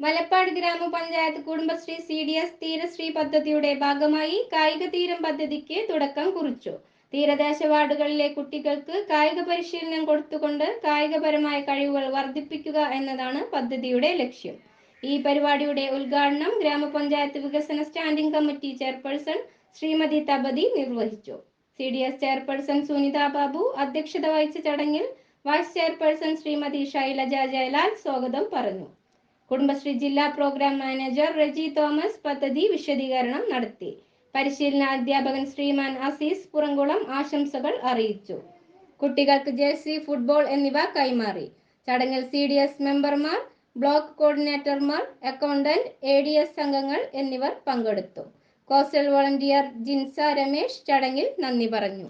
മലപ്പാട് ഗ്രാമപഞ്ചായത്ത് Kudumbashree C D S Theerashree പദ്ധതിയുടെ ഭാഗമായി കായിക തീരം പദ്ധതിക്ക് തുടക്കം കുറിച്ചു. തീരദേശ വാർഡുകളിലെ കുട്ടികൾക്ക് കായിക പരിശീലനം കൊടുത്തുകൊണ്ട് കായികപരമായ കഴിവുകൾ വർദ്ധിപ്പിക്കുക എന്നതാണ് പദ്ധതിയുടെ ലക്ഷ്യം. ഈ പരിപാടിയുടെ ഉദ്ഘാടനം ഗ്രാമപഞ്ചായത്ത് വികസന standing committee chairperson Shrimati Thapathi നിർവഹിച്ചു. C D S chairperson Sunitha Babu അധ്യക്ഷത വഹിച്ച ചടങ്ങിൽ വൈസ് ചെയർപേഴ്സൺ ശ്രീമതി ശൈലജ ജയലാൽ സ്വാഗതം പറഞ്ഞു. കുടുംബശ്രീ ജില്ലാ പ്രോഗ്രാം മാനേജർ റെജി തോമസ് പദ്ധതി വിശദീകരണം നടത്തി. പരിശീലന അധ്യാപകൻ ശ്രീമാൻ അസീസ് പുറംകുളം ആശംസകൾ അറിയിച്ചു. കുട്ടികൾക്ക് ജേഴ്സി ഫുട്ബോൾ എന്നിവ കൈമാറി. ചടങ്ങിൽ സി ഡി എസ് മെമ്പർമാർ ബ്ലോക്ക് കോർഡിനേറ്റർമാർ അക്കൗണ്ടന്റ് എ ഡി എസ് അംഗങ്ങൾ എന്നിവർ പങ്കെടുത്തു. കോസ്റ്റൽ വോളണ്ടിയർ ജിൻസ രമേശ് ചടങ്ങിൽ നന്ദി പറഞ്ഞു.